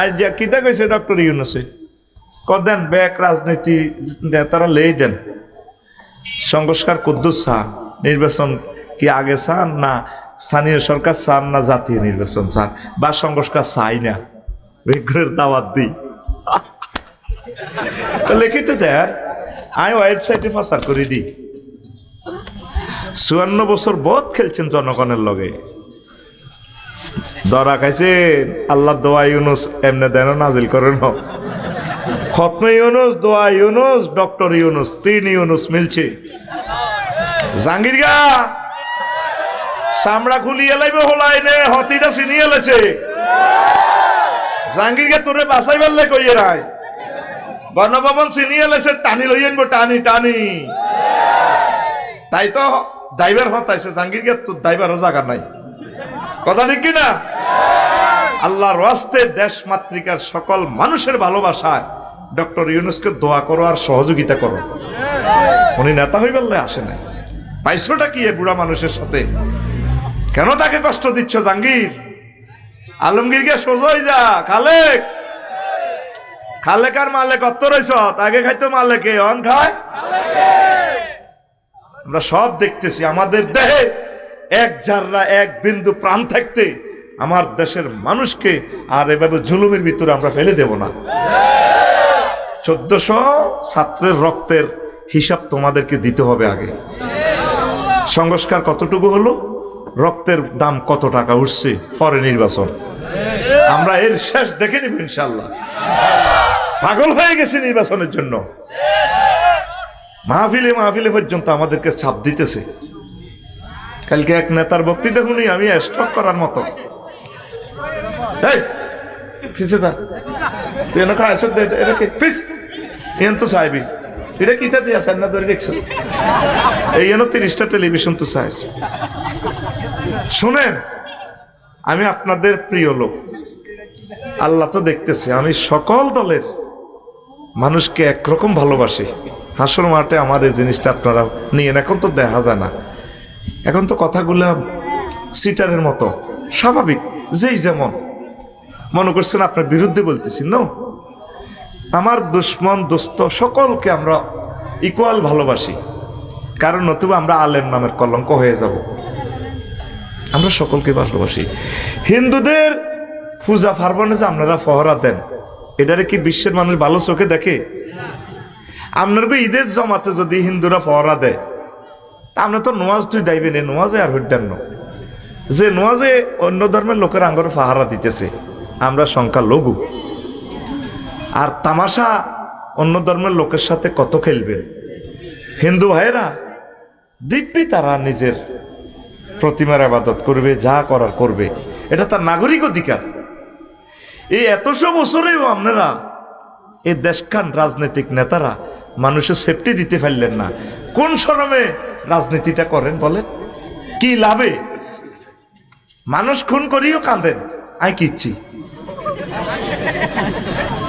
আজ যা কিতা কইছে ডক্টর ইউনুসে? কদেন ব্যাক রাজনীতি নেতারা লেই দেন। সংস্কার কুদ্দুস চান নির্বাচন কি আগে চান না স্থানীয় সরকার চান না জাতীয় নির্বাচন চান? বা সংস্কার চাই না? বিগ্রহের দাওয়াত দিই। লিখিত দেয় আমি ওয়েবসাইটে প্রচার করে দিই। চুয়ান্ন বছর বোধ খেলছেন জনগণের লগে। দরা খাইছেন আল্লাহ দোয়া ইউনুস এমনে দেন নাজিল করেন খতমে ইউনুস, দোয়া ইউনুস, ডক্টর ইউনুস, তিন ইউনুস মিলছে। জাঙ্গির গা, চামড়া খুলিয়ে লাইবে হলাই নে, হতিটা চিনি লেছে জাঙ্গির গা, তোরে বাসাই পারলে কইয়ে রায় গণভবন চিনিয়ে লেছে টানি লই আনব, টানি টানি। তাই তো ড্রাইভার হতাইছে জাঙ্গির গে, তোর ড্রাইভারও জায়গা নাই। কথা ঠিক কিনা আল্লাহর ওয়াস্তে দেশ মাতৃকার সকল মানুষের ভালোবাসায় ডক্টর ইউনুসকে দোয়া করো আর সহযোগিতা করো। উনি নেতা হই বললে আসে নাই। পাইছোটা কি এ বুড়া মানুষের সাথে? কেন তাকে কষ্ট দিচ্ছ জাঙ্গির আলমগীরকে সোজই যা, খালেক। খালেক আর মালেক অত্ত রইছ আগে খাইতো মালেকে অন খায় আমরা সব দেখতেছি, আমাদের দেহে এক জাররা এক বিন্দু প্রাণ থাকতে আমার দেশের মানুষকে আর এভাবে জুলুমের ভিতরে আমরা ফেলে দেব না। চোদ্দশো ছাত্রের রক্তের হিসাব তোমাদেরকে দিতে হবে আগে। সংস্কার কতটুকু হলো? রক্তের দাম কত টাকা উঠছে পরে নির্বাচন? আমরা এর শেষ দেখে নিব ইনশাল্লাহ পাগল হয়ে গেছে নির্বাচনের জন্য। মাহফিলে মাহফিলে পর্যন্ত আমাদেরকে ছাপ দিতেছে। কালকে এক নেতার বক্তৃতা শুনি আমি স্টক করার মতো। এই, ফিসে যা। তুই এনে খায় দে দে, এটা কি ফিস! এন তো চাইবি। এটা কিতা দিয়া চাই না ধরে দেখছ? এই এনে তিরিশটা টেলিভিশন তো চাইছ। শুনেন আমি আপনাদের প্রিয় লোক। আল্লাহ তো দেখতেছে আমি সকল দলের মানুষকে একরকম ভালোবাসি। হাসর মাঠে আমার এই জিনিসটা আপনারা নিয়েন এখন তো দেখা যায় না। এখন তো কথাগুলো সিটারের মতো স্বাভাবিক যেই যেমন। মনে করছেন আপনার বিরুদ্ধে বলতেছি ন আমার দুশ্মন দোস্ত সকলকে আমরা ইকুয়াল ভালোবাসি। কারণ নতুবা আমরা আলেম নামের কলঙ্ক হয়ে যাব। আমরা সকলকে ভালোবাসি। হিন্দুদের পূজা পার্বণে যে আপনারা ফহরা দেন, এটারে কি বিশ্বের মানুষ ভালো চোখে দেখে? আপনার গো ঈদের জমাতে যদি হিন্দুরা ফহরা দেয়, তা আপনি তো নোয়াজ তুই যাইবেন এই নোয়াজে আর হইডান যে নোয়াজে অন্য ধর্মের লোকের আঙ্গরে ফাহারা দিতেছে। আমরা সংখ্যা লঘু আর তামাশা অন্য ধর্মের লোকের সাথে কত খেলবে? হিন্দু ভাইয়েরা, দিব্যি তারা নিজের প্রতিমার আবাদত করবে, যা করার করবে। এটা তার নাগরিক অধিকার। এই এতশো বছরেও আপনারা এই দেশখান রাজনৈতিক নেতারা মানুষের সেফটি দিতে পারলেন না। কোন শরমে রাজনীতিটা করেন বলেন? কি লাভে? মানুষ খুন করিও কাঁদেন। আই কিচ্ছি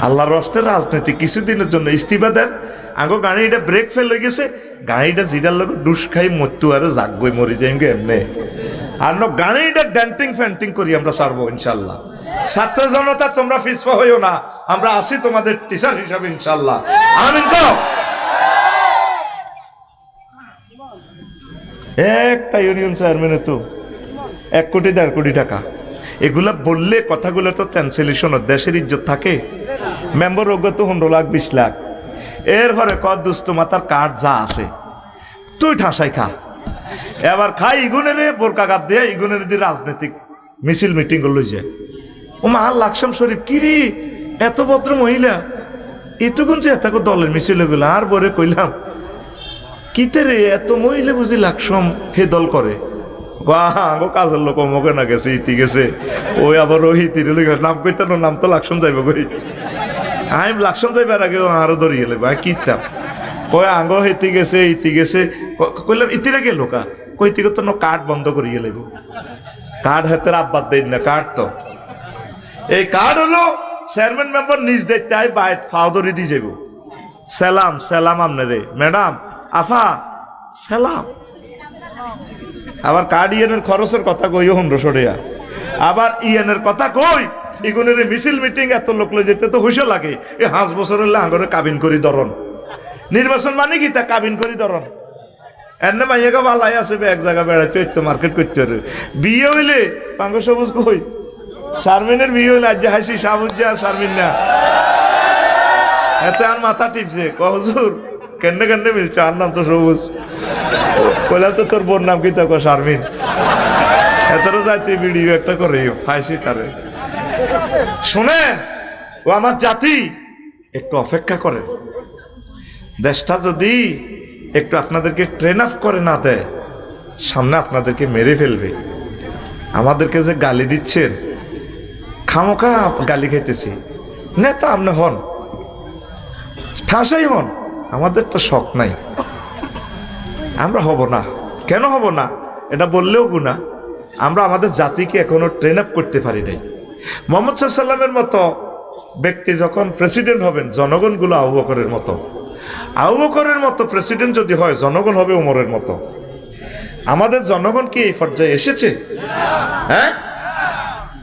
আল্লাহর রাস্তে রাজনীতি, কিছুদিনের জন্য ইস্তিফা দেন। আগো গাড়িটা ব্রেক ফেল হয়ে গেছে, গাড়িটা জিরার লোক ডুস খাই মরতু আর জাগবই মরি যাই এমনি। আর ন গাড়িটা ড্যান্টিং ফ্যান্টিং করি আমরা সারবো ইনশাল্লাহ। ছাত্র জনতা, তোমরা ফিসফা হইও না, আমরা আসি তোমাদের টিচার হিসাবে ইনশাল্লাহ। আমিন কও। একটা ইউনিয়ন চেয়ারম্যানে তো এক কোটি, দেড় কোটি টাকা। এগুলা বললে কথাগুলো তো ট্রান্সলেশন দেশের ইজ্জত থাকে। মেম্বার যোগ্য তো পনেরো লাখ, বিশ লাখ। এর এরপরে কত দুস্থ মাতার কার্ড যা আছে, তুই ঠাসাই খা। এবার খাই ইগুনের বোরকা গাদ দিয়ে ইগুনের দিয়ে রাজনৈতিক মিছিল মিটিং লই যায় ও মা, লাকসাম শরীফ কিরি এত ভদ্র মহিলা। এতক্ষণ যে এত দলের মিছিল এগুলো আর বরে কইলাম, কিতে রে, এত মহিলা বুঝি লাকসম হে দল করে? গো কাজের লোক অমুকে না গেছে, ইতি গেছে। ওই আবার ইতির নাম কইতে নাম তো লাকসম যাইব কই। আমি লাকসম যাইবার আগে আরও ধরিয়ে লেব আমি কিতাম। কয়, আঙ্গ হেতি গেছে, ইতি গেছে। কইলাম, ইতিরে গেল কা কইতি তো ন, কাঠ বন্ধ করিয়ে লেব কাঠ হাতের আব্বাদ দেন না, কাঠ তো। এই কার্ড হলো চেয়ারম্যান মেম্বার নিজ দেখতে আই বাইট ফাও ধরে দিয়ে যাব সালাম সালাম আপনারে ম্যাডাম, আফা, সালাম। আবার কার্ড ইয়েনের খরচের কথা কই হোম রসড়িয়া আবার ইয়েনের কথা কই, ইগুনের মিছিল মিটিং এত লোক যেতে তো হুশে লাগে। এই হাঁস বছর হলে আঙ্গরে কাবিন করি ধরন নির্বাচন মানে কি তা কাবিন করি ধরন এনে মাইয়াকে ভালাই আছে এক জায়গা বেড়াইতে হইতো, মার্কেট করতে হবে বিয়ে হইলে, পাঙ্গ সবুজ কই? শারমিনের বিয়ে হইলে আজ হাসি সাবুজ আর শারমিন না। এতে আর মাথা টিপছে। কহজুর কেন্নে কেন্নে মিলছে? আর নাম তো সবুজ। কইলাম তো তোর বোন নাম কি? তো শারমিন এতটা যাইতে ভিডিও একটা করে ফাইসি তারে। শোনেন, ও আমার জাতি, একটু অপেক্ষা করেন। দেশটা যদি একটু আপনাদেরকে ট্রেন আপ করে না দেয়, সামনে আপনাদেরকে মেরে ফেলবে। আমাদেরকে যে গালি দিচ্ছেন, খামোখা গালি খাইতেছি। নেতা আপনি হন, ঠাসাই হন, আমাদের তো শখ নাই। আমরা হব না। কেন হব না? এটা বললেও গুণা। আমরা আমাদের জাতিকে এখনও ট্রেন আপ করতে পারি নাই। মোহাম্মদ সাল্লামের মতো ব্যক্তি যখন প্রেসিডেন্ট হবেন, জনগণগুলো আবু বকরের মতো। আবু বকরের মতো প্রেসিডেন্ট যদি হয়, জনগণ হবে ওমরের মতো। আমাদের জনগণ কি এই পর্যায়ে এসেছে? হ্যাঁ?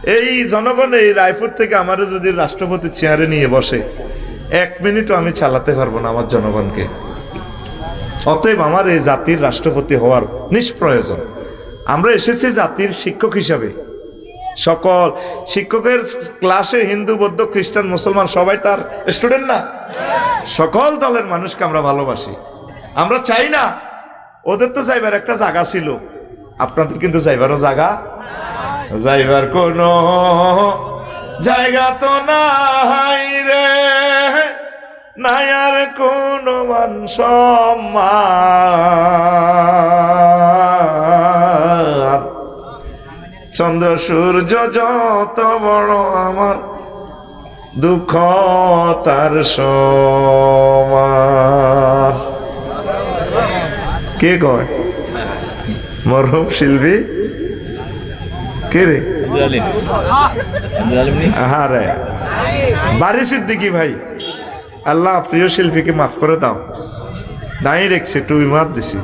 এই জনগণ এই রায়পুর থেকে আমারও যদি রাষ্ট্রপতি চেয়ারে নিয়ে বসে, এক মিনিটও আমি চালাতে পারব না আমার জনগণকে। অতএব আমার এই জাতির রাষ্ট্রপতি হওয়ার নিষ্প্রয়োজন। আমরা এসেছি জাতির শিক্ষক হিসাবে। সকল শিক্ষকের ক্লাসে হিন্দু, বৌদ্ধ, খ্রিস্টান, মুসলমান সবাই তার স্টুডেন্ট না? সকল দলের মানুষকে আমরা ভালোবাসি। আমরা চাই না। ওদের তো যাইবার একটা জায়গা ছিল। আপনাদের কিন্তু যাইবারও জায়গা? যাইবার কোনো জায়গা তো নাই রে। নাই আর কোনো মান সম্মান। চন্দ্র সূর্য যত বড় আমার দুঃখ তার সমান। কে কয়? মরহম শিল্পী? কে রে? হ্যাঁ রে। বাড়ি সিদ্দিকি ভাই। আল্লাহ প্রিয় শিল্পীকে মাফ করে দাও। দাঁড়িয়ে রেখছে টুবি মাপ দিছি।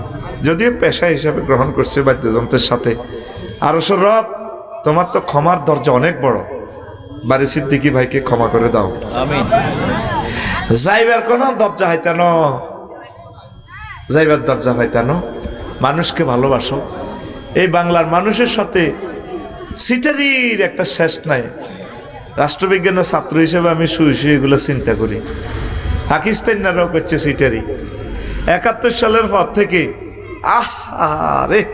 যদিও পেশা হিসাবে গ্রহণ করছে বাদ্যযন্ত্রের সাথে। আরও রব তোমার তো ক্ষমার দরজা অনেক বড়। বাড়ি সিদ্দিকি ভাইকে ক্ষমা করে দাও। যাইবার কোন দরজা হাইতান? যাইবার দরজা হাইতান? মানুষকে ভালোবাসো। এই বাংলার মানুষের সাথে সিটারির একটা শেষ নাই। রাষ্ট্রবিজ্ঞানের ছাত্র হিসেবে আমি শুয়ে শুয়ে এগুলো চিন্তা করি। পাকিস্তানিরাও করছে সিটারি। একাত্তর সালের পর থেকে, আহ রে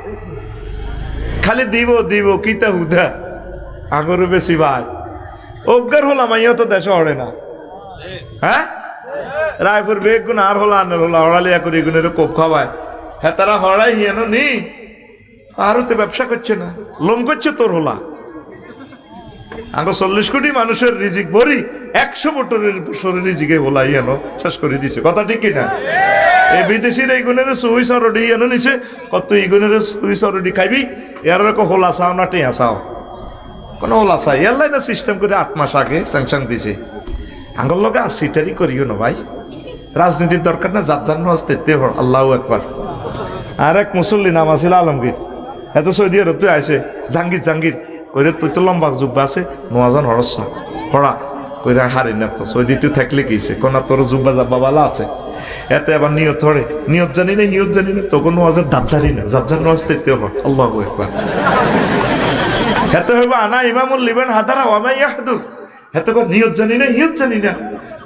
খালি দিব দিব কিতা হুদা। আগরও বেশি ভাই। অজ্ঞার হলাম আইয়া তো দেশে অড়ে না। হ্যাঁ? রায়পুর বেগ গুণ আর হলো আনের হলো হড়ালিয়া করে এগুনের কোপ খাওয়ায়। হ্যাঁ তারা হড়াই হিয়ান নি আরও তো ব্যবসা করছে না। লোম করছে তোর হলা। আগে চল্লিশ কোটি মানুষের রিজিক ভরি। একশো বছরের বছরের রিজিকে হোলা ইয়ান শেষ করে দিছে। কথা ঠিক কিনা? এই বিদেশির এই গুণের সুই সরডি ইয়ানো নিছে, কত এই গুণের সুই সরডি খাইবি? এর হোলা চাও না টেয়া চাও? কোনো ওলা চাই। এল্লাই না সিস্টেম করে আট মাস আগে স্যাংশন দিছে। আঙ্গল লগে আসিটারি করিও না ভাই। রাজনীতির দরকার না যার জন্য আসতে হর আল্লাহ একবার আর এক মুসল্লি নাম আছিল আলমগীর। এত সৌদি আরব তুই আইসে জাঙ্গির জাঙ্গির কইরে, তুই তো লম্বা জুব্বা আছে, নোয়াজান হরসা হরা কইরা হারি না তো। সৌদি তুই থাকলে কিছে কোনা তোর জুব্বা জাব্বা বালা আছে। এতে আবার নিয়ত হরে নিয়ত জানি না, নিয়ত জানি না তখন নোয়াজের দাবদারি না। যার জন্য আসতে হর আল্লাহ একবার হেতে হইব আনা ইমামুল লিবেন হাদারা ওয়ামাই ইয়াহদু হেতে কো নিয়ত জানি না, নিয়ত জানি না।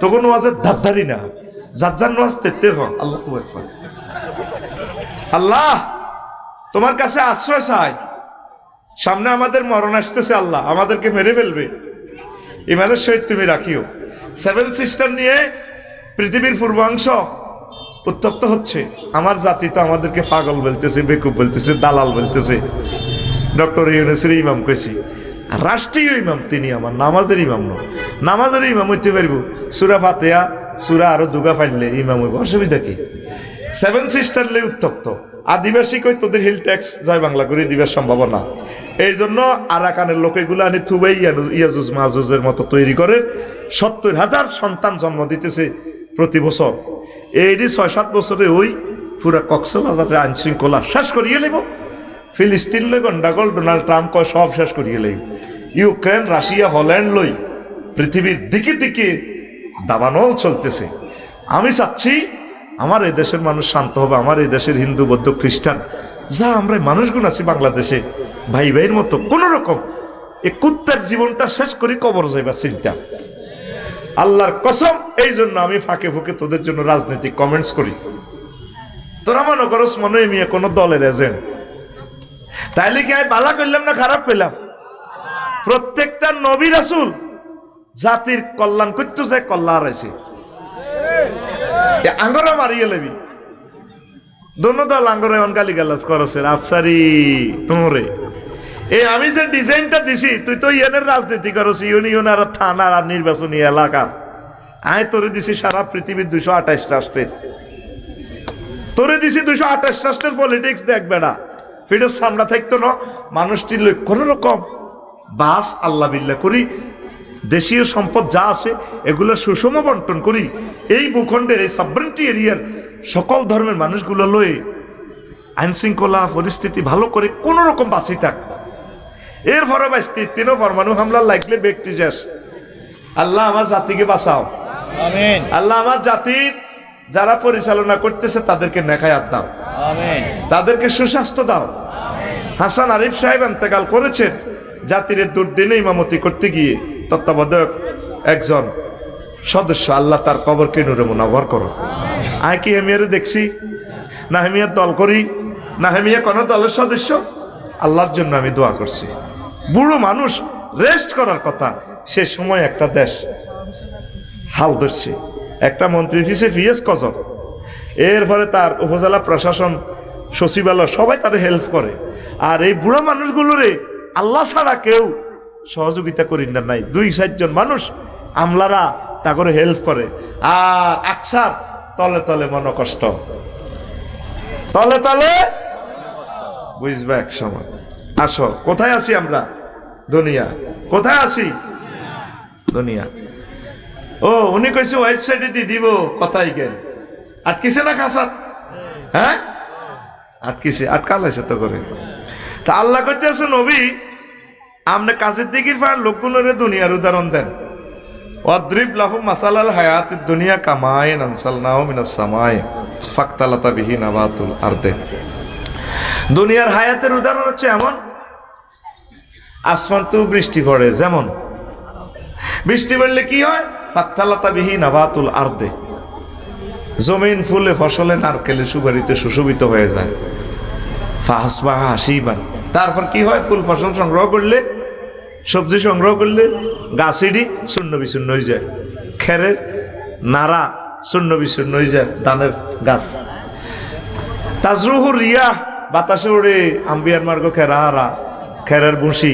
তখন ওয়াজের ধারধারি না। যার যার নামাজ তেতে হ আল্লাহ আকবার। আল্লাহ, তোমার কাছে আশ্রয় চাই। সামনে আমাদের মরণ আসতেছে আল্লাহ। আমাদেরকে মেরে ফেলবে। ইমানের সহিত তুমি রাখিও। সেভেন সিস্টার নিয়ে পৃথিবীর পূর্বাংশ উত্তপ্ত হচ্ছে। আমার জাতি তো আমাদেরকে পাগল বলতেছে, বেকুব বলতেছে, দালাল বলতেছে। ডক্টর ইউনুসের ইমাম কইছি। রাষ্ট্রীয় ইমাম তিনি আমার, নামাজের ইমাম ন নামাজের ইমাম হইতে পারব। সুরা ফাতেয়া সুরা আরও দুগা ফাইলে ইমাম হইব। অসুবিধা কি? সেভেন সিস্টার লে উত্তপ্ত। আদিবাসী কই তোদের হিল ট্যাক্স জয় বাংলা করে দিবার সম্ভাবনা? এই জন্য আরাকানের লোক এগুলো আনি থুবাই ইয়াজুজ মাহুজের মতো তৈরি করে সত্তর হাজার সন্তান জন্ম দিতেছে প্রতি বছর। এইটি ছয় সাত বছরে ওই পুরা কক্সল হাজারের আইন শৃঙ্খলা শেষ করিয়ে নেব ফিলিস্তিন লই গন্ডাগোল, ডোনাল্ড ট্রাম্প কয় সব শেষ করিয়ে লই ইউক্রেন, রাশিয়া, হল্যান্ড লই পৃথিবীর দিকে দিকে দাবানল চলতেছে। আমি চাচ্ছি আমার এই দেশের মানুষ শান্ত হবে, আমার এই দেশের হিন্দু, বৌদ্ধ, খ্রিস্টান, যা আমরা মানুষগুণ আছি বাংলাদেশে ভাই ভাইয়ের মতো কোন রকম এই কুত্তার জীবনটা শেষ করি কবর যাইবার চিন্তা। আল্লাহর কসম, এই জন্য আমি ফাঁকে ফুঁকে তোদের জন্য রাজনৈতিক কমেন্টস করি। তোরা মনে করস মনে হয় কোনো দলের এজেন্ট তাইলে কি আমি বালা করলাম না খারাপ করলাম? প্রত্যেকটা নবী রাসুল জাতির কল্যাণ করতে যায়, কল্যাণ আছে আঙ্গরা মারিয়ে লেবি। দোনো দল আঙ্গরে গালি গালাজ করছে। আফসারি তোমরে। এই আমি যে ডিজাইনটা দিছি, তুই তো ইয়েনের রাজনীতি করছ ইউনিয়ন আর থানার আর নির্বাচনী এলাকার আয়, তোরে দিছি সারা পৃথিবীর দুশো আঠাশ রাষ্ট্রের। তোরে দিছি দুশো আঠাশ রাষ্ট্রের পলিটিক্স দেখবে না। ফিরোজ, সামনা থাকতো না, মানুষটি কোনো রকম বাস আল্লাহ বিল্লাহ করি, দেশীয় সম্পদ যা আছে, এগুলো সুষম বন্টন করি। এই ভূখণ্ডের, এই সাবরেন্টি এরিয়ার সকল ধর্মের মানুষগুলো লয়ে আইনশৃঙ্খলা, পরিস্থিতি ভালো করে কোনো রকম বাঁচি থাক। এর পরে বাঁচতে তিনও পরমাণু হামলা লাগলে ব্যক্তি শেষ। আল্লাহ আমার জাতিকে বাঁচাও। আমিন। আল্লাহ আমার জাতির যারা পরিচালনা করতেছে তাদেরকে নেখায়াত দাও। আমিন। তাদেরকে সুস্বাস্থ্য দাও। হাসান আরিফ সাহেব এন্তেকাল করেছেন জাতির দুর্দিনে ইমামতি করতে গিয়ে। তত্ত্বাবধায়ক একজন সদস্য আল্লাহ তার কবরকে নুরে মুনাভর করো আয় কি হেমিয়ারে দেখছি? না হেমিয়ার দল করি না হেমিয়া কোনো দলের সদস্য? আল্লাহর জন্য আমি দোয়া করছি। বুড়ো মানুষ রেস্ট করার কথা। সে সময় একটা দেশ। হাল ধরছে। একটা মন্ত্রী ফিসে ফিএস কজন এরপরে তার উপজেলা প্রশাসন, সচিবালয় সবাই তাদের হেল্প করে। আর এই বুড়ো মানুষগুলোরে আল্লাহ ছাড়া কেউ সহযোগিতা করি না, নাই। দুই চারজন মানুষ আমলারা তা করে হেল্প করে। আর আকসার তলে তলে মন কষ্ট তলে তলে বুঝবে এক সময়। আসো, কোথায় আছি আমরা? দুনিয়া। কোথায় আছি? দুনিয়া। ও, উনি কইছে ওয়েবসাইটে দিয়ে দিব কথাই কেন? আটকিছে না কাঁচাত হ্যাঁ? আটকিছে, আটকালাইছে তো করে। তা আল্লাহ করতে আছে নবী, আমনে কাজের দিকির পার লোকগুলোরে দুনিয়ার উদাহরণ দেন। অদ্রিব লাহু মাসালাল হায়াত দুনিয়া কামায় আনসাল নাও মিনাস সামায়, ফাক্তালাতা বিহি নাবাতুল আরদে। দুনিয়ার হায়াতের উদাহরণ হচ্ছে এমন আসমান তো বৃষ্টি পড়ে, যেমন। বৃষ্টি পড়লে কি হয়? ফাক্তালাতা বিহি নাবাতুল আর্দে। জমিন, ফুলে, ফসলে, নারকেলে সুগারিতে সুশোভিত হয়ে যায়। ফাহাসবাহা হাসিবান। তারপর কি হয়? ফুল, ফসল সংগ্রহ করলে, সবজি সংগ্রহ করলে গাছিডি শূন্য বিশূন্য হয়ে যায়। খেরের নাড়া শূন্য বিশূন্য হয়ে যায়, ধানের গাছ। তাজরুহু রিয়া বাতাসে উড়ে, আম্বিয়ার মার্গ খেরা হারা খেরের বুসি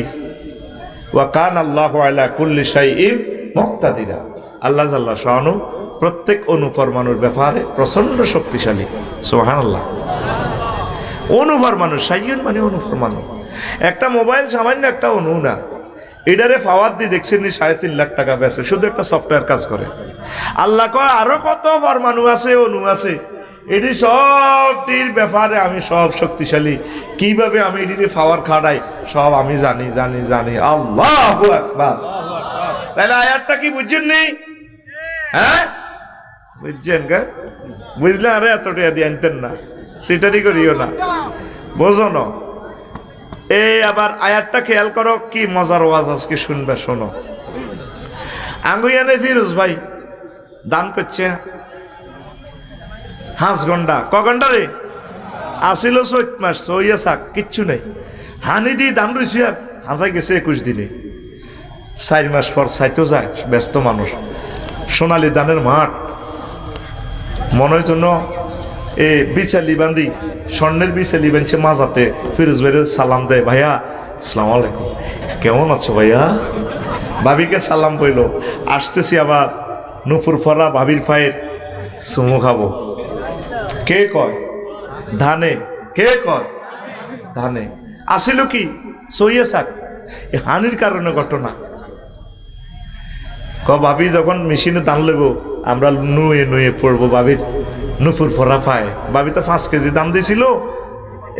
ওয়া কান আল্লাহ আলা কুল্লি শাইইন মুক্তাদিরা। আল্লাহ জাল্লাহ শাহানু প্রত্যেক অনুপরমাণুর ব্যাপারে প্রচণ্ড শক্তিশালী। সুবহানাল্লাহ। অনুপরমাণু সাইয়ন মানে অনুপরমাণু। একটা মোবাইল সামান্য একটা অনু না। এটারে ফাওয়ার দিয়ে দেখছেন সাড়ে তিন লাখ টাকা বেছে শুধু একটা সফটওয়্যার কাজ করে। আল্লাহ কয়, আরও কত পরমাণু আছে, অনু আছে? এটি সবটির ব্যাপারে আমি সব শক্তিশালী। কীভাবে আমি এটির ফাওয়ার খাটাই, সব আমি জানি জানি জানি। আল্লাহ তাহলে আয়াতটা কি বুঝছেন নি? হ্যাঁ? বুঝছেন গা বুঝলে আরে এতটা দিয়ে আনতেন না। সেটারই করিও না। বোঝো না। এই আবার আয়াতটা খেয়াল করো, কি মজার ওয়াজ আজকে শুনবে, শোনো। আঙ্গুইয়ানে ফিরোজ ভাই দান করছে। হাঁস গন্ডা ক গন্ডা রে? আসিল চৈত মাস চইয়া শাক কিচ্ছু নেই। হানি দি দান রইছি আর হাঁসাই গেছে একুশ দিনে। চার মাস পর চাইতেও যায়, ব্যস্ত মানুষ সোনালি দানের মাঠ। মনের জন্য এ বিচালি বান্ধি স্বর্ণের বিচালি বানছে মাজাতে ফিরোজ ভাইয়ের সালাম দেয় ভাইয়া, আসসালাম আলাইকুম। কেমন আছো ভাইয়া? ভাবিকে সালাম কইল। আসতেছি আবার নুপুর ফরা ভাবির পায়ের চুমু খাব। কে কয়? ধানে। কে কয়? ধানে। আসিল কি? সইয়া শাক। এ হানির কারণে ঘটনা। ক ভাবি যখন মেশিনে দান লেব আমরা নুয়ে নুয়ে পড়ব ভাবির নুপুর ফরা পায়। ভাবি তো পাঁচ কেজি দাম দিছিল।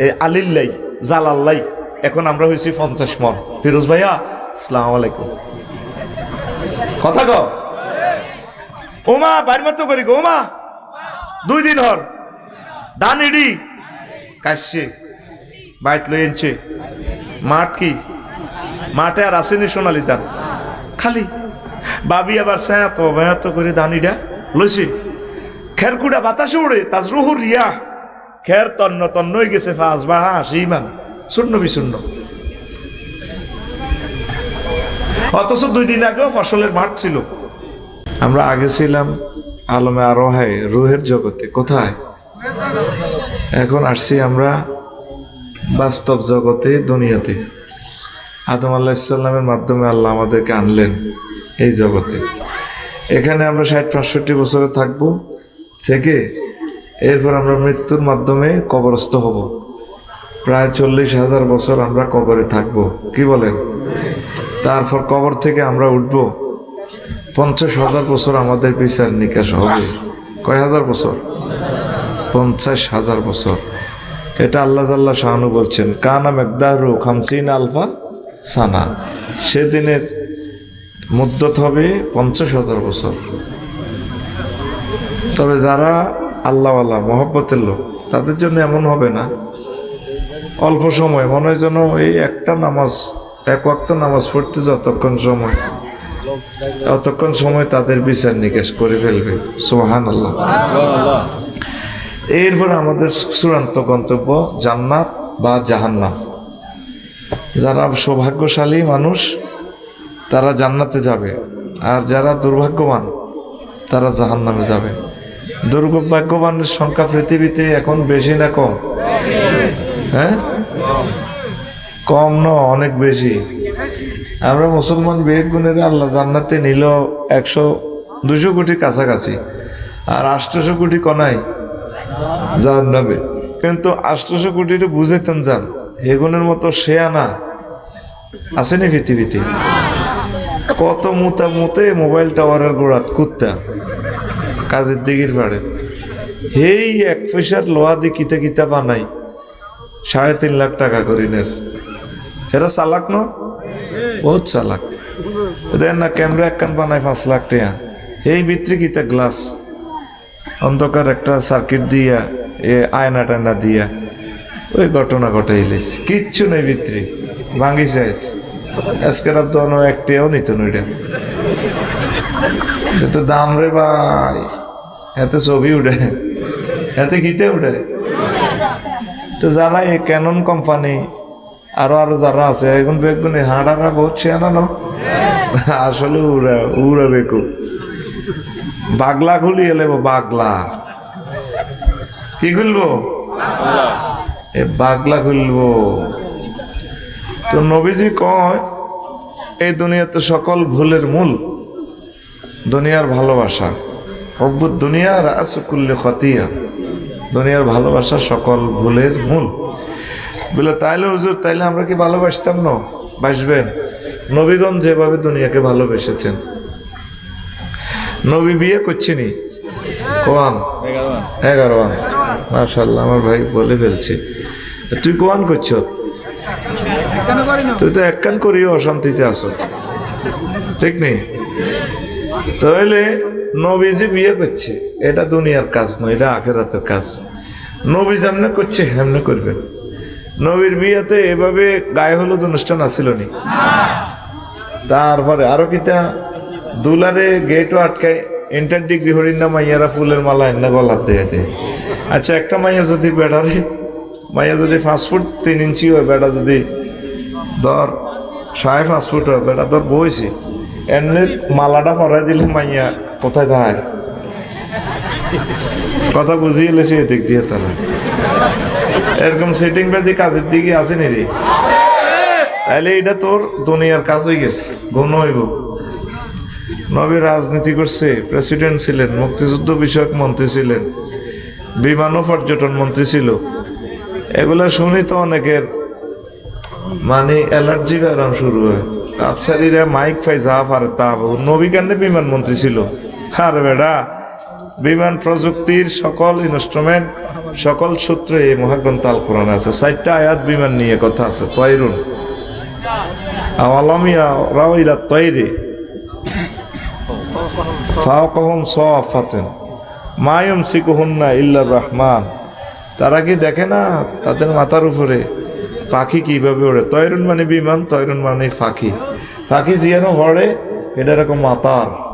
এ আলিল্লাই জালাল্লাই এখন আমরা হয়েছি পঞ্চাশ মন। ফিরোজ ভাইয়া সালাম আলাইকুম। কথা কও ওমা বাড়ি মতো করি গো, ওমা। দুই দিন হর। দান ইডি। কাশছে, বাইত লই এনছে। মাঠ কি? মাঠে আর আসেনি সোনালি দান। খালি বাবি আবার স্যাঁত ব্যাঁত করে দানিটা লইছে। খেরকুড়া বাতাসে উড়ে, তাজ রুহুর রিয়া। খের তন্ন তন্ন হয়ে গেছে ফাঁস বা হাঁস, ইমান। শূন্য বিশূন্য। অথচ দুই দিন আগেও ফসলের মাঠ ছিল। আমরা আগে ছিলাম আলমে আরও আরোহায় রুহের জগতে। কোথায়? এখন আসছি আমরা বাস্তব জগতে দুনিয়াতে। আদম আল্লাহ ইসলামের মাধ্যমে আল্লাহ আমাদেরকে আনলেন এই জগতে। এখানে আমরা ষাট, পাঁচষট্টি বছরে থাকব থেকে এরপর আমরা মৃত্যুর মাধ্যমে কবরস্থ হব। প্রায় চল্লিশ হাজার বছর আমরা কবরে থাকব। কি বলেন? তারপর কবর থেকে আমরা উঠব। পঞ্চাশ হাজার বছর আমাদের বিচার নিকাশ হবে। কয় হাজার বছর? পঞ্চাশ হাজার বছর। এটা আল্লাহ জাল্লাহ শাহানু বলছেন, কানা মেকদারু খামসিন আলফা সানা। সেদিনের মুদ্দত হবে পঞ্চাশ হাজার বছর। তবে যারা আল্লাহওয়ালা, মহব্বতের লোক, তাদের জন্য এমন হবে না। অল্প সময়, মনে হয় যেন এই একটা নামাজ, এক ওয়াক্ত নামাজ পড়তে যতক্ষণ সময়, ততক্ষণ সময় তাদের বিচার নিকাশ করে ফেলবে। সোহান আল্লাহ এরপর আমাদের চূড়ান্ত গন্তব্য জান্নাত বা জাহান্নাম। যারা সৌভাগ্যশালী মানুষ, তারা জান্নাতে যাবে। আর যারা দুর্ভাগ্যবান, তারা জাহান্নামে যাবে। দুর্ভাগ্যবানের সংখ্যা পৃথিবীতে এখন বেশি না কম? হ্যাঁ? কম ন, অনেক বেশি। আমরা মুসলমান বেগ গুণের আল্লাহ জান্নাতে নিল একশো, দুশো কোটি কাছাকাছি। আর আষ্টশো কোটি কনাই যার নামে। কিন্তু আটশোশো কোটিটা বুঝেতেন যান হেগুনের মতো সে আনা আসেনি পৃথিবীতে? কত মুতা মুতে মোবাইল টাওয়ারের গোড়াত কুত্তা কাজের দিঘির পাড়ে। হেই এক পয়সার লোহা দিয়ে কিতা কিতা বানাই, সাড়ে তিন লাখ টাকা করিনের। এরা চালাক ন? বহুত চালাক। দেন না ক্যামেরা একখান বানাই পাঁচ লাখ টাকা। এই ভিতরে কিতা গ্লাস, অন্ধকার একটা সার্কিট দিয়া এ আয়না টায়না দিয়া ওই ঘটনা ঘটাইলিস কিচ্ছু নেই ভিতরে ভাঙি চাইস আজকের তো অন্য একটিও নিত নইটা তো দাম রে ভাই, এত ছবি উঠে এতে গীতে উঠে তো যারা এই ক্যানন কোম্পানি আরও আরও যারা আছে, এখন বেগুনে হাঁড়ারা বহুত ছেয়ানা ন? আসলে উড়া উড়া বেকু বাগলা খুলি এলে বাগলা। কি খুলবো? এ বাগলা খুলবো। তো নবীজি কয়, এই দুনিয়াতে সকল ভুলের মূল দুনিয়ার ভালোবাসা। অভ্যুত দুনিয়ার আসকুল্লে খতিয়া দুনিয়ার ভালোবাসা সকল ভুলের মূল। বলে, তাইলে হুজুর, তাইলে আমরা কি ভালোবাসতাম না? বাসবেন। নবীগণ যেভাবে দুনিয়াকে ভালোবেসেছেন। নবী বিয়ে করছিনি? কোয়ান? এগারো আন মার্শাল্লাহ আমার ভাই বলে ফেলছে। তুই কোয়ান করছ? তুই তো এক কান করিও অশান্তিতে আসো ঠিক নেই? তাহলে নবীজি বিয়ে করছে। এটা দুনিয়ার কাজ নয়, এটা আখেরাতের কাজ। নবী যেমনে করছে, হেমনে করবেন নবীর বিয়েতে এভাবে গায়ে হলুদ অনুষ্ঠান আসিল নি তারপরে আরও কিতা? দুলারে গেটও আটকায়, ইন্টার ডিগ্রি হরিণ মাইয়ারা ফুলের মালা এনে দিয়ে দেয়। আচ্ছা একটা মাইয়া যদি বেড়ারে মাইয়া যদি ফাস্টফুড তিন ইঞ্চি হয় বেড়া যদি ধর সাড়ে ফাস্টফুড হয় বেড়া ধর বইছে। এমনি মালাটা পরাই দিলে মাইয়া কোথায় যায়? কথা বুঝিয়ে লেছে এদিক দিয়ে তারা এরকম সেটিং বাজি কাজের দিকে আসেনি রে তাহলে এটা তোর দুনিয়ার কাজ হয়ে গেছে গুণ হইব। নবী রাজনীতি করছে প্রেসিডেন্ট ছিলেন, মুক্তিযুদ্ধ বিষয়ক মন্ত্রী ছিলেন। বিমান ও পর্যটন মন্ত্রী ছিল। এগুলো শুনি তো অনেকের মানে অ্যালার্জি ব্যারাম শুরু হয়। আফসারিরা মাইক পাই যা পারে তা। নবী কেন্দ্রে বিমান মন্ত্রী ছিল। আর বেড়া, বিমান প্রযুক্তির সকল ইনস্ট্রুমেন্ট সকল সূত্রে এই মহাগ্রন্থ আল কোরআন আছে। চারটা আয়াত বিমান নিয়ে কথা আছে। তৈরুন। আওয়ালামিয়া রাও ইলা তৈরি। ফাওকাহুম সাফাতেন মায়ুম সিকুহুন্না ইল্লার রহমান। তারা কি দেখে না তাদের মাথার উপরে? পাখি কীভাবে ওড়ে? তৈরুন মানে বিমান, তৈরুন মানে পাখি ফাঁকি জিয়ানো হড়ে, এটা এরকম মাতার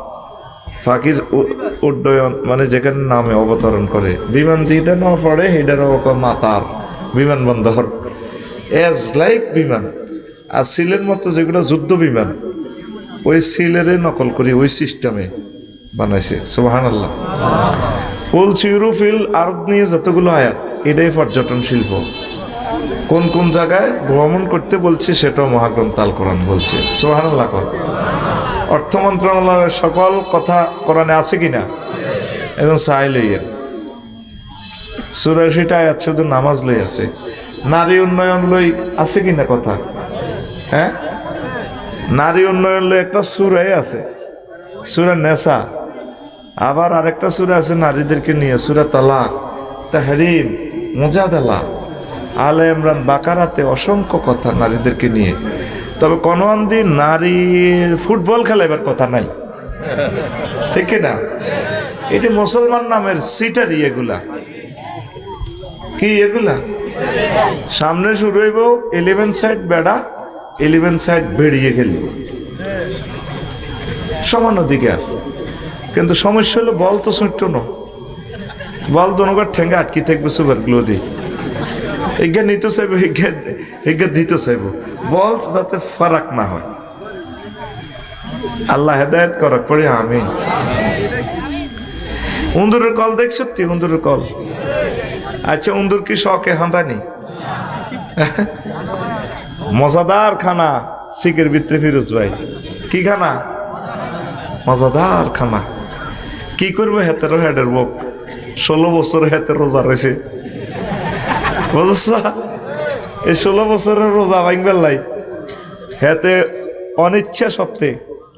উ- উড্ডয়ন মানে যেখানে নামে, অবতরণ করে। বিমান যেটা না পড়ে এটার ওরকম মাতার বিমানবন্দর এজ লাইক বিমান। আর সিলের মতো যেগুলো যুদ্ধ বিমান, ওই সিলেরে নকল করি, ওই সিস্টেমে বানাইছে। সুবাহান আল্লাহ উল চিউরুফিল আরব নিয়ে যতগুলো আয়াত, এটাই পর্যটন শিল্প। কোন কোন জায়গায় ভ্রমণ করতে বলছে, সেটাও মহাগ্রন্থ আল কোরআন বলছে। সোহান আল্লাহ কর। অর্থ মন্ত্রণালয়ের সকল কথা কোরআনে আছে কিনা? এবং চাই লইয়ের চুরাশিটা আয়াত শুধু নামাজ লই আছে। নারী উন্নয়ন লই আছে কিনা কথা? হ্যাঁ? নারী উন্নয়ন লই একটা সুরাই আছে। সুরা নেশা আবার আরেকটা সুরা আছে নারীদেরকে নিয়ে, সুরা তালাক, তাহরিম, মোজাদালা। আলে ইমরান বাকারাতে অসংখ্য কথা নারীদেরকে নিয়ে। তবে কনোয়ান্দি নারী ফুটবল খেলাইবার কথা নাই। ঠিক না? এটি মুসলমান নামের সিটারি এগুলা। কি এগুলা? সামনে শুরু হইব ইলেভেন সাইড বেড়া ইলেভেন সাইড বেরিয়ে খেলব। সমান অধিকার কিন্তু সমস্যা হলো বল তো ছোট্ট ন বল দনকার ঠেঙ্গে আটকি থাকবে সুপার গ্লো দিয়ে। এজ্ঞা নিতে চাইব এজ্ঞা এজ্ঞা দিতে চাইব। বল যাতে ফারাক না হয়। আল্লাহ হেদায়ত করার পরে আমি উন্দুরের কল দেখ সত্যি, উন্দুরের কল। আচ্ছা উন্দুর কি শখে হাঁটানি মজাদার খানা শিখের ভিতরে ফিরোজ ভাই। কি খানা? মজাদার খানা। কি করবে হেতেরো হেডের বুক? ষোলো বছর হেতে রোজা রয়েছে। এই ষোলো বছরের রোজা ভাঙবার লাই। হেতে অনিচ্ছা সত্ত্বে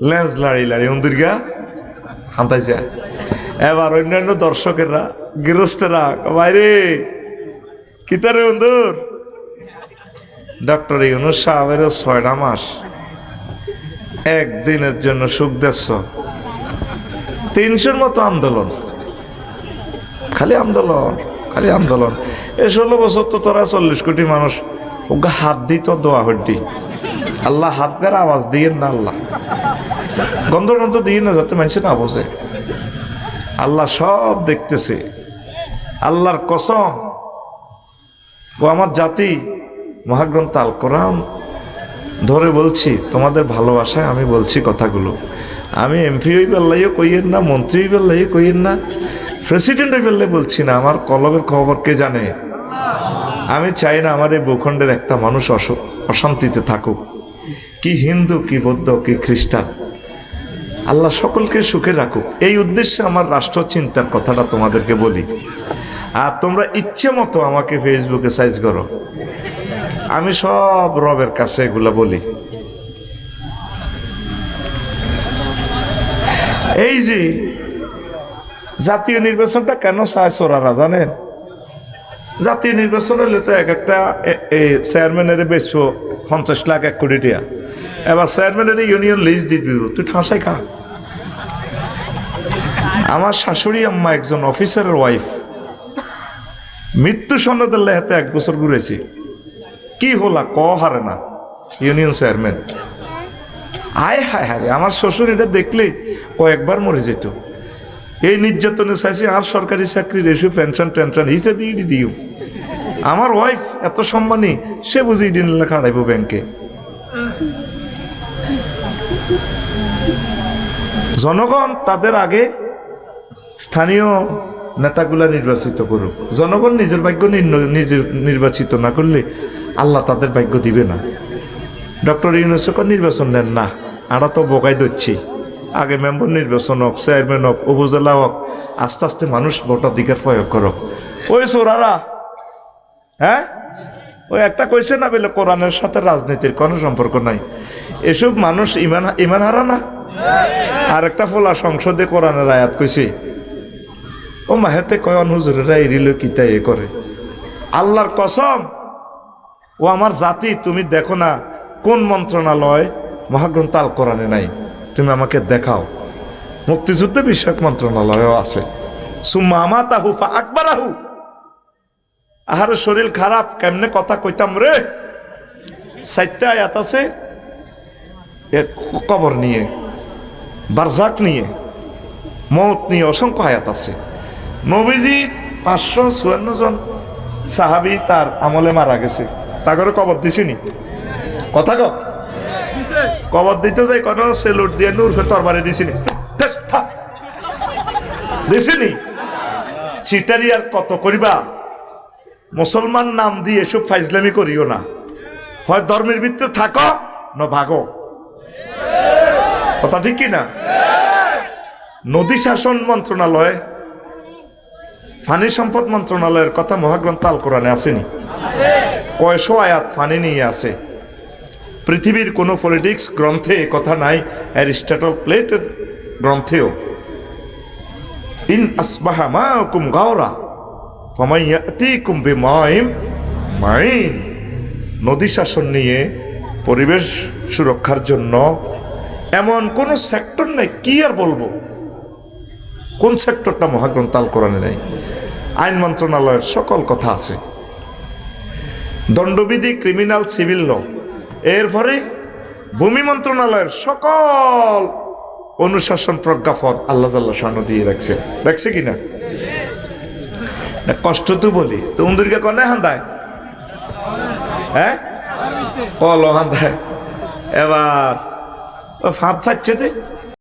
লেজ লাড়ি লাড়ি। অন্দুর্গা হান্তাইছে এবার অন্যান্য দর্শকেরা, গৃহস্থেরা, বাইরে! কিতারে অন্দুর? ডক্টর ইউনুস সাহেবেরও ছয়টা মাস। একদিনের জন্য সুখ দেশ তিনশোর মতো আন্দোলন। খালি আন্দোলন খালি আন্দোলন। এই ষোলো বছর তো তোরা চল্লিশ কোটি মানুষ। ওকে হাত দিত দোয়া হড্ডি। আল্লাহ হাত দেওয়ার আওয়াজ দিয়ে না আল্লাহ। গন্ধ গন্ধ দিয়ে না যাতে মানুষ না বোঝে। আল্লাহ সব দেখতেছে। আল্লাহর কসম। ও আমার জাতি, মহাগ্রন্থ আল কোরআন ধরে বলছি, তোমাদের ভালোবাসায় আমি বলছি কথাগুলো। আমি এমপি হই পেল্লাইও কইয়েন না মন্ত্রী হই কইয়েন না প্রেসিডেন্ট হই পেল্লাই বলছি না। আমার কলবের খবর কে জানে? আমি চাই না আমার এই ভূখণ্ডের একটা মানুষ অশান্তিতে থাকুক। কি হিন্দু, কি বৌদ্ধ, কি খ্রিস্টান, আল্লাহ সকলকে সুখে রাখুক। এই উদ্দেশ্যে আমার রাষ্ট্র চিন্তার কথাটা তোমাদেরকে বলি। আর তোমরা ইচ্ছে মতো আমাকে ফেসবুকে সাইজ করো। আমি সব রবের কাছে এগুলা বলি। এই যে জাতীয় নির্বাচনটা কেন চায় সোরারা জানেন? জাতীয় নির্বাচন হলে তো এক একটা এই চেয়ারম্যানের বেচবো পঞ্চাশ লাখ, এক কোটি টাকা। এবার চেয়ারম্যানের ইউনিয়ন লিস্ট দিয়ে দিব, তুই ঠাঁসাই খা। আমার শাশুড়ি আম্মা একজন অফিসারের ওয়াইফ। মৃত্যু সন্ন্যদের লেহাতে এক বছর ঘুরেছি। কি হলা, ক হারে না? ইউনিয়ন চেয়ারম্যান আয় হায় হায়, আমার শ্বশুর এটা দেখলে কয়েকবার মরে যেত। এই নির্যাতনে চাইছি আর সরকারি চাকরির এসে পেনশন টেনশন হিসে দিয়ে দিও। আমার ওয়াইফ এত সম্মানী, সে বুঝি দিন লেখা হারাইব ব্যাংকে। জনগণ তাদের আগে স্থানীয় নেতাগুলা নির্বাচিত করুক। জনগণ নিজের ভাগ্য নিজে নির্বাচিত না করলে আল্লাহ তাদের ভাগ্য দিবে না। ডক্টর ইউনুসকর নির্বাচন নেন না। আমরা তো বোকাই দিচ্ছি আগে মেম্বার নির্বাচন হোক, চেয়ারম্যান হোক, উপজেলা হোক, আস্তে আস্তে মানুষ ভোটাধিকার প্রয়োগ করো ওই সোরারা হ্যাঁ? ওই একটা কইছে না বলে কোরআনের সাথে রাজনীতির কোনো সম্পর্ক নাই। এসব মানুষ ইমান ইমান হারা না? আর একটা ফোলা সংসদে কোরআনের আয়াত কইছে ও মাহেতে কয়ন হুজুরেরা এরিল কিতা এ করে? আল্লাহর কসম ও আমার জাতি, তুমি দেখো না কোন মন্ত্রণালয় মহাগ্রন্থ আল কোরআনে নাই। তুমি আমাকে দেখাও। মুক্তিযুদ্ধ বিষয়ক মন্ত্রণালয়ও আছে। সুম্মা আমাতাহু ফা আকবারাহু আহার শরীর খারাপ, কেমনে কথা কইতাম রে? চারটা আয়াত আছে কবর নিয়ে, বারজাক নিয়ে মৌত নিয়ে অসংখ্য আয়াত আছে। নবীজি পাঁচশো চুয়ান্ন জন সাহাবি তার আমলে মারা গেছে। তাগরে কবর দিছিনি? কথা কব কবর দিতে যাই কোনো সেলুট দিয়ে নূর তরবারে দিছিনি। দিছিনি? চিটারি আর কত করিবা? মুসলমান নাম দিয়ে এসব ফাইজলামি করিও না। হয় ধর্মের ভিত্তিতে থাকো, না ভাগো। কথা ঠিক কি না নদী শাসন মন্ত্রণালয়, ফানি সম্পদ মন্ত্রণালয়ের কথা মহাগ্রন্থ আল কোরআনে আসেনি। কয়শো আয়াত ফানি নিয়ে আছে। পৃথিবীর কোনো পলিটিক্স গ্রন্থে কথা নাই, অ্যারিস্টটল প্লেটের গ্রন্থেও। ইন আসবাহা মা কুম গাওরা ফমাইয়াতি কুম্বে মাইম নদী শাসন নিয়ে পরিবেশ সুরক্ষার জন্য এমন কোন সেক্টর নেই, কি আর বলব? কোন সেক্টরটা মহাগ্রন্থ আল কোরআনে নেই? আইন মন্ত্রণালয়ের সকল কথা আছে। দণ্ডবিধি ক্রিমিনাল সিভিল ল এরপরে ভূমি মন্ত্রণালয়ের সকল অনুশাসন প্রজ্ঞাপন আল্লাহ জাল্লা দিয়ে রাখছে। রাখছে কিনা কষ্ট তো বলি। তো কনে হান্দায়। হ্যাঁ? কল হান্দায়। এবার ফাঁদ ফাচ্ছে